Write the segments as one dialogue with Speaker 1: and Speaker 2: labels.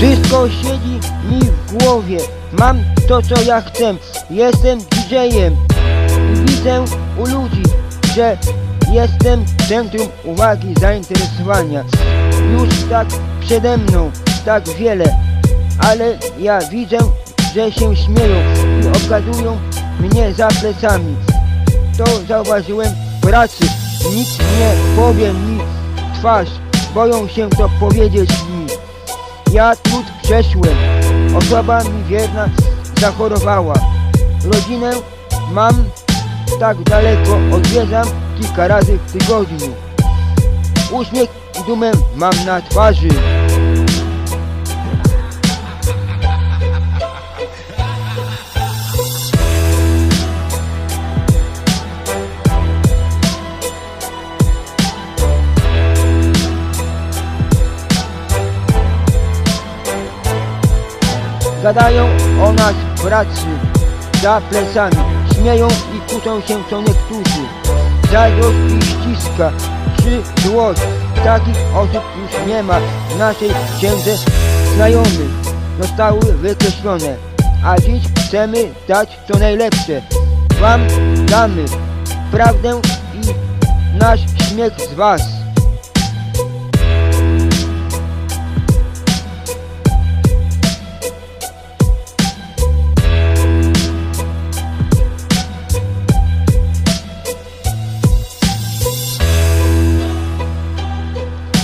Speaker 1: Wszystko siedzi mi w głowie. Mam to, co ja chcę. Jestem DJ-em. Widzę u ludzi, że jestem centrum uwagi, zainteresowania. Już tak przede mną, tak wiele, ale ja widzę, że się śmieją i obgadują mnie za plecami. To zauważyłem w pracy. Nikt nie powie mi twarz, boją się to powiedzieć mi. Ja trud przeszłem, osoba mi wierna zachorowała. Rodzinę mam tak daleko, odwiedzam kilka razy w tygodniu. Uśmiech i dumę mam na twarzy. Gadają o nas w pracy, za plecami, śmieją i kłócą się co niektórzy. Zazdrość i ściska, czy złość, takich osób już nie ma w naszej księdze znajomych. Zostały wykreślone, a dziś chcemy dać co najlepsze. Wam damy prawdę i nasz śmiech z was.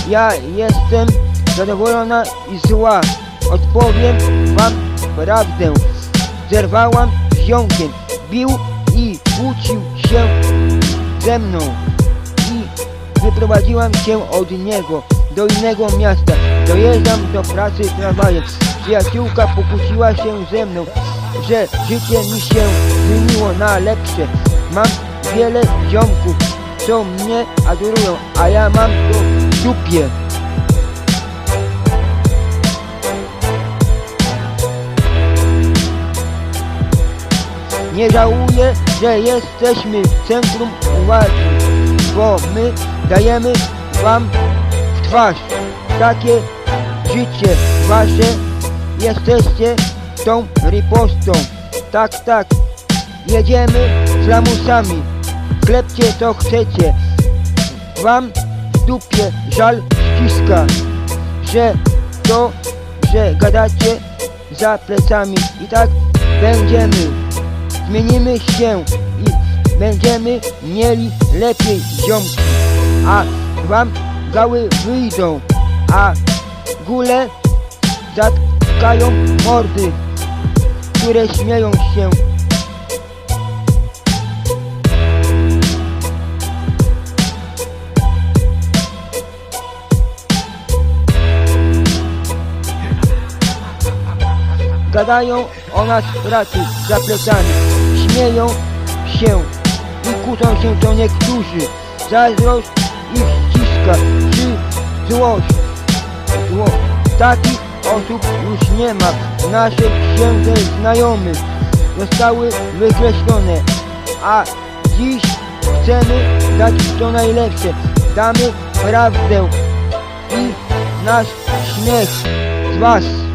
Speaker 1: Ja jestem zadowolona i zła. Odpowiem wam prawdę. Zerwałam z ziomkiem, bił i kłócił się ze mną. I wyprowadziłam się od niego do innego miasta. Dojeżdżam do pracy tramwajem. Przyjaciółka pokłóciła się ze mną, że życie mi się zmieniło na lepsze. Mam wiele ziomków, co mnie adorują, a ja mam to dupie. Nie żałuję, że jesteśmy w centrum uwagi, bo my dajemy wam w twarz takie życie wasze. Jesteście tą ripostą. Tak, tak. Jedziemy z lamusami. Klepcie co chcecie. Wam dupie żal ściska, że to, że gadacie za plecami. I tak będziemy. Zmienimy się i będziemy mieli lepiej ziomki. A wam gały wyjdą, a góle zatkają mordy, które śmieją się. Gadają o nas pracy za plecami, śmieją się i kłócą się to niektórzy. Zazdrość ich ściska, czy złość. Zło. Takich osób już nie ma w naszej księdze znajomych. Zostały wykreślone, a dziś chcemy dać to najlepsze. Damy prawdę i nasz śmiech z was.